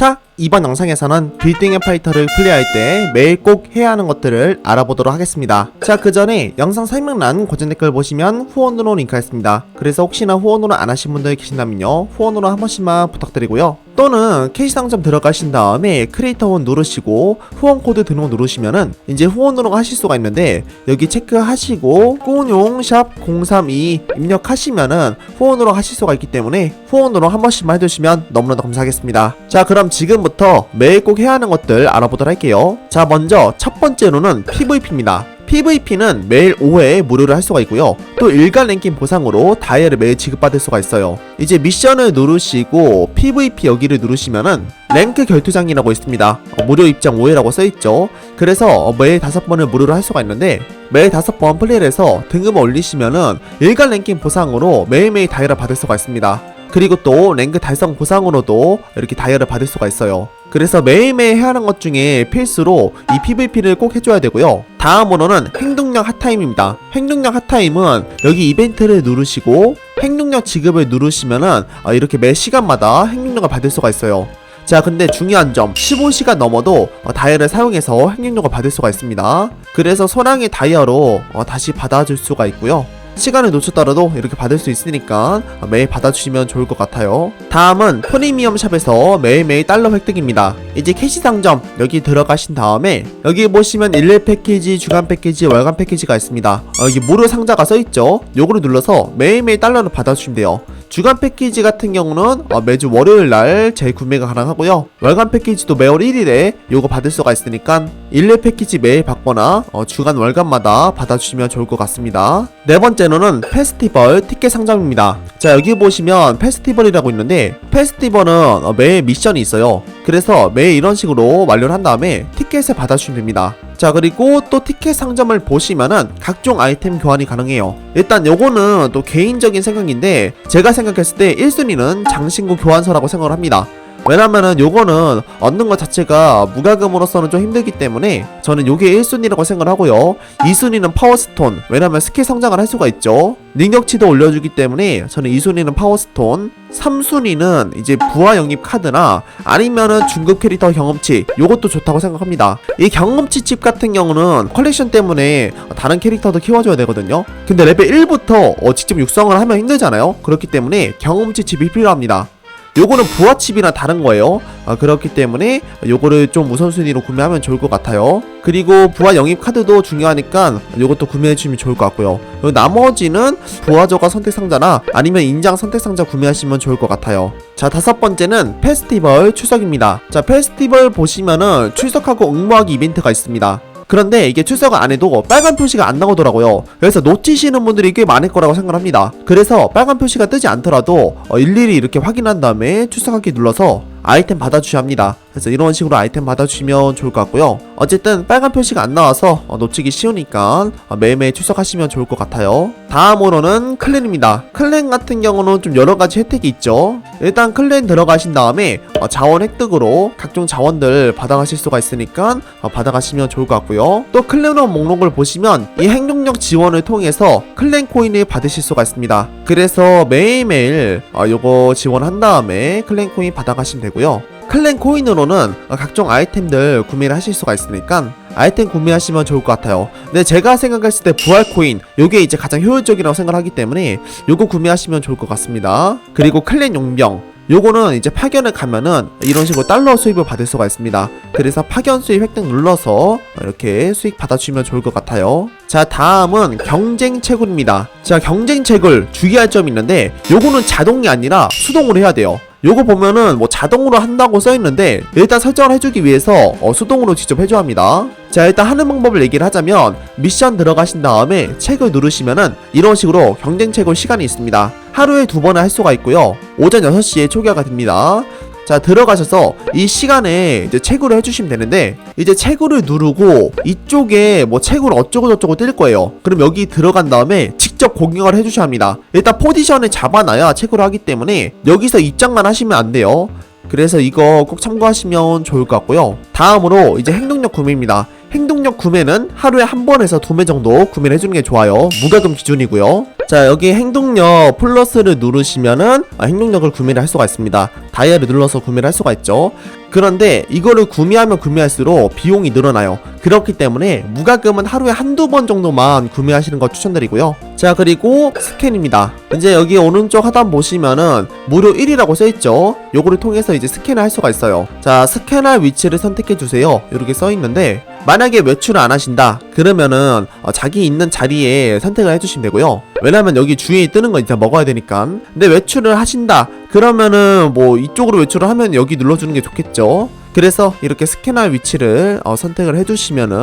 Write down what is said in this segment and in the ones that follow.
자, 이번 영상에서는 빌딩 앤 파이터를 플레이할 때 매일 꼭 해야 하는 것들을 알아보도록 하겠습니다. 자, 그 전에 영상 설명란 고정 댓글 보시면 후원으로 링크했습니다. 그래서 혹시나 후원으로 안 하신 분들 계신다면요, 후원으로 한 번씩만 부탁드리고요. 또는 캐시 상점 들어가신 다음에 크리에이터 원 누르시고 후원 코드 등록 누르시면은 이제 후원으로 하실 수가 있는데 여기 체크하시고 꾸용 샵 032 입력하시면은 후원으로 하실 수가 있기 때문에 후원으로 한 번씩만 해주시면 너무나도 감사하겠습니다. 자 그럼 지금부터 매일 꼭 해야 하는 것들 알아보도록 할게요. 자 먼저 첫 번째로는 PVP입니다. PVP는 매일 5회 무료로 할 수가 있고요. 또 일간 랭킹 보상으로 다이아를 매일 지급받을 수가 있어요. 이제 미션을 누르시고 PVP 여기를 누르시면은 랭크 결투장이라고 있습니다. 어, 무료 입장 5회라고 써있죠. 그래서 어, 매일 다섯 번을 무료로 할 수가 있는데 매일 다섯 번 플레이를 해서 등급을 올리시면은 일간 랭킹 보상으로 매일매일 다이아를 받을 수가 있습니다. 그리고 또 랭크 달성 보상으로도 이렇게 다이아를 받을 수가 있어요. 그래서 매일매일 해야 하는 것 중에 필수로 이 PVP를 꼭 해줘야 되고요. 다음으로는 행동력 핫타임입니다. 행동력 핫타임은 여기 이벤트를 누르시고 행동력 지급을 누르시면은 아, 이렇게 매 시간마다 행동력을 받을 수가 있어요. 자 근데 중요한 점 15시간 넘어도 어, 다이아를 사용해서 행동력을 받을 수가 있습니다. 그래서 소량의 다이아로 어, 다시 받아줄 수가 있고요. 시간을 놓쳤더라도 이렇게 받을 수 있으니까 매일 받아주시면 좋을 것 같아요. 다음은 프리미엄 샵에서 매일매일 달러 획득입니다. 이제 캐시 상점 여기 들어가신 다음에 여기 보시면 일일 패키지, 주간 패키지, 월간 패키지가 있습니다. 어, 여기 무료 상자가 써있죠? 요거를 눌러서 매일매일 달러를 받아주시면 돼요. 주간 패키지 같은 경우는 어, 매주 월요일 날 재구매가 가능하고요. 월간 패키지도 매월 1일에 요거 받을 수가 있으니까 일일 패키지 매일 받거나 어, 주간 월간마다 받아주시면 좋을 것 같습니다. 네 번째로는 페스티벌 티켓 상점입니다. 자 여기 보시면 페스티벌이라고 있는데 페스티벌은 어, 매일 미션이 있어요. 그래서 매일 이런 식으로 완료를 한 다음에 티켓을 받아주시면 됩니다. 자 그리고 또 티켓 상점을 보시면은 각종 아이템 교환이 가능해요. 일단 요거는 또 개인적인 생각인데 제가 생각했을 때 1순위는 장신구 교환서라고 생각을 합니다 왜냐면은 요거는 얻는 것 자체가 무과금으로서는 좀 힘들기 때문에 저는 요게 1순위라고 생각을 하고요. 2순위는 파워스톤 왜냐면 스킬 성장을 할 수가 있죠. 능력치도 올려주기 때문에 저는 2순위는 파워스톤 3순위는 이제 부하 영입 카드나 아니면은 중급 캐릭터 경험치 요것도 좋다고 생각합니다. 이 경험치 칩 같은 경우는 컬렉션 때문에 다른 캐릭터도 키워줘야 되거든요. 근데 레벨 1부터 어, 직접 육성을 하면 힘들잖아요. 그렇기 때문에 경험치 칩이 필요합니다 요거는 부하칩이랑 다른 거예요. 아, 그렇기 때문에 요거를 좀 우선순위로 구매하면 좋을 것 같아요. 그리고 부하 영입 카드도 중요하니까 요것도 구매해 주시면 좋을 것 같고요. 나머지는 부하 저가 선택 상자나 아니면 인장 선택 상자 구매하시면 좋을 것 같아요. 자, 다섯 번째는 페스티벌 출석입니다. 자, 페스티벌 보시면은 출석하고 응모하기 이벤트가 있습니다. 그런데 이게 출석을 안 해도 빨간 표시가 안 나오더라고요. 그래서 놓치시는 분들이 꽤 많을 거라고 생각을 합니다. 그래서 빨간 표시가 뜨지 않더라도 어, 일일이 이렇게 확인한 다음에 출석하기 눌러서 아이템 받아주셔야 합니다. 그래서 이런 식으로 아이템 받아주시면 좋을 것 같고요. 어쨌든 빨간 표시가 안 나와서 어, 놓치기 쉬우니까 어, 매일매일 출석하시면 좋을 것 같아요. 다음으로는 클랜입니다. 클랜 같은 경우는 좀 여러 가지 혜택이 있죠. 일단 클랜 들어가신 다음에 어, 자원 획득으로 각종 자원들 받아가실 수가 있으니까 어, 받아가시면 좋을 것 같고요. 또 클랜원 목록을 보시면 이 행동력 지원을 통해서 클랜 코인을 받으실 수가 있습니다. 그래서 매일매일 어, 요거 지원한 다음에 클랜 코인 받아가시면 되고요. 클랜 코인으로는 각종 아이템들 구매를 하실 수가 있으니까 아이템 구매하시면 좋을 것 같아요. 근데 제가 생각했을 때 부활 코인 요게 이제 가장 효율적이라고 생각하기 때문에 요거 구매하시면 좋을 것 같습니다. 그리고 클랜 용병 요거는 이제 파견을 가면은 이런 식으로 달러 수입을 받을 수가 있습니다. 그래서 파견 수입 획득 눌러서 이렇게 수익 받아주시면 좋을 것 같아요. 자, 다음은 경쟁 채굴입니다. 자, 경쟁 채굴 주의할 점이 있는데 요거는 자동이 아니라 수동으로 해야 돼요. 요거 보면은 뭐 자동으로 한다고 써있는데 일단 설정을 해주기 위해서 어, 수동으로 직접 해줘야 합니다. 자 일단 하는 방법을 얘기를 하자면 미션 들어가신 다음에 책을 누르시면은 이런 식으로 경쟁 채굴 시간이 있습니다. 하루에 두 번을 할 수가 있고요. 오전 6시에 초기화가 됩니다 자 들어가셔서 이 시간에 이제 채굴을 해주시면 되는데 이제 채굴을 누르고 이쪽에 뭐 채굴 어쩌고 저쩌고 뜰 거예요. 그럼 여기 들어간 다음에 직접 공격을 해주셔야 합니다. 일단 포지션을 잡아놔야 채굴을 하기 때문에 여기서 입장만 하시면 안 돼요. 그래서 이거 꼭 참고하시면 좋을 것 같고요. 다음으로 이제 행동력 구매입니다 행동력 구매는 하루에 한 번에서 두 매 정도 구매를 해주는 게 좋아요. 무과금 기준이고요. 자 여기 행동력 플러스를 누르시면은 아, 행동력을 구매를 할 수가 있습니다. 다이아를 눌러서 구매를 할 수가 있죠. 그런데 이거를 구매하면 구매할수록 비용이 늘어나요. 그렇기 때문에 무과금은 하루에 한두 번 정도만 구매하시는 거 추천드리고요. 자 그리고 스캔입니다. 이제 여기 오른쪽 하단 보시면은 무료 1이라고 써있죠. 요거를 통해서 이제 스캔을 할 수가 있어요. 자 스캔할 위치를 선택해 주세요. 이렇게 써 있는데 만약에 외출을 안 하신다 그러면은 어, 자기 있는 자리에 선택을 해주시면 되고요. 왜냐면 여기 주위에 뜨는 거 이제 먹어야 되니까. 근데 외출을 하신다 그러면은 뭐 이쪽으로 외출을 하면 여기 눌러주는 게 좋겠죠. 그래서 이렇게 스캔할 위치를 어, 선택을 해주시면은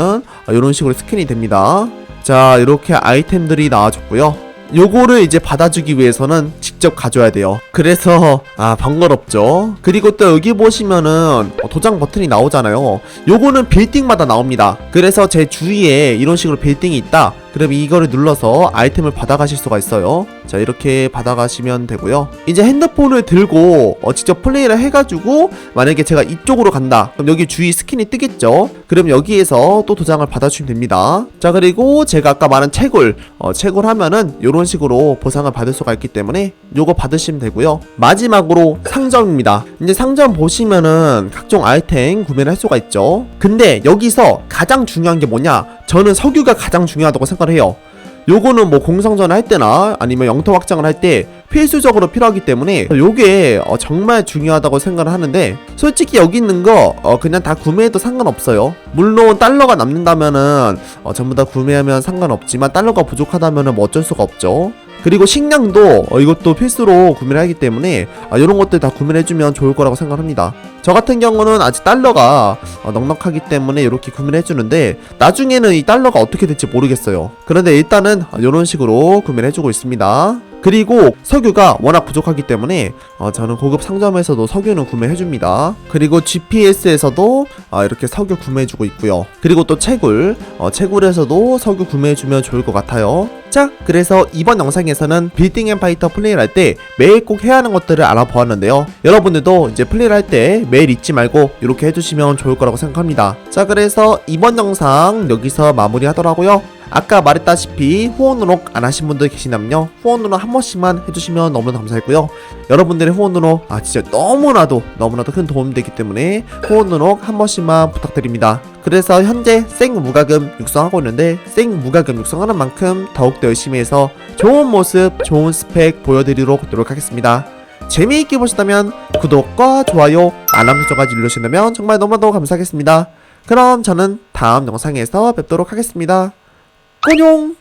어, 이런 식으로 스캔이 됩니다. 자 이렇게 아이템들이 나와줬고요. 요거를 이제 받아주기 위해서는 직접 가져야 돼요. 그래서 아 번거롭죠. 그리고 또 여기 보시면은 어, 도장 버튼이 나오잖아요. 요거는 빌딩마다 나옵니다. 그래서 제 주위에 이런 식으로 빌딩이 있다. 그럼 이거를 눌러서 아이템을 받아가실 수가 있어요. 자 이렇게 받아가시면 되고요. 이제 핸드폰을 들고 어, 직접 플레이를 해가지고 만약에 제가 이쪽으로 간다. 그럼 여기 주위 스킨이 뜨겠죠. 그럼 여기에서 또 도장을 받아주시면 됩니다. 자 그리고 제가 아까 말한 채굴 어, 채굴 하면은 이런 식으로 보상을 받을 수가 있기 때문에 요거 받으시면 되고요. 마지막으로 상점입니다. 이제 상점 보시면은 각종 아이템 구매를 할 수가 있죠. 근데 여기서 가장 중요한 게 뭐냐? 저는 석유가 가장 중요하다고 생각 을 해요. 요거는 뭐 공성전 할 때나 아니면 영토 확장을 할 때 필수적으로 필요하기 때문에 요게 어, 정말 중요하다고 생각을 하는데 솔직히 여기 있는 거 어, 그냥 다 구매해도 상관없어요. 물론 달러가 남는다면은 어, 전부 다 구매하면 상관없지만 달러가 부족하다면은 뭐 어쩔 수가 없죠. 그리고 식량도 어, 이것도 필수로 구매를 하기 때문에 아, 이런 것들 다 구매를 해주면 좋을 거라고 생각합니다. 저 같은 경우는 아직 달러가 어, 넉넉하기 때문에 이렇게 구매를 해주는데 나중에는 이 달러가 어떻게 될지 모르겠어요. 그런데 일단은 이런 식으로 구매를 해주고 있습니다. 그리고 석유가 워낙 부족하기 때문에 어, 저는 고급 상점에서도 석유는 구매해줍니다. 그리고 GPS에서도 어, 이렇게 석유 구매해주고 있고요. 그리고 또 채굴, 어, 채굴에서도 석유 구매해주면 좋을 것 같아요. 자, 그래서 이번 영상에서는 빌딩 앤 파이터 플레이를 할 때 매일 꼭 해야 하는 것들을 알아보았는데요. 여러분들도 이제 플레이를 할 때 매일 잊지 말고 이렇게 해주시면 좋을 거라고 생각합니다. 자, 그래서 이번 영상 여기서 마무리하더라고요. 아까 말했다시피 후원으로 안 하신 분들 계시다면요. 후원으로 한 번씩만 해주시면 너무나 감사하고요. 여러분들의 후원으로 아 진짜 너무나도 너무나도 큰 도움이 되기 때문에 후원으로 한 번씩만 부탁드립니다. 그래서 현재 생 무과금 육성하고 있는데 생 무과금 육성하는 만큼 더욱더 열심히 해서 좋은 모습 좋은 스펙 보여드리도록 노력하겠습니다. 재미있게 보셨다면 구독과 좋아요 알람 설정까지 눌러주신다면 정말 너무나도 감사하겠습니다. 그럼 저는 다음 영상에서 뵙도록 하겠습니다. 안녕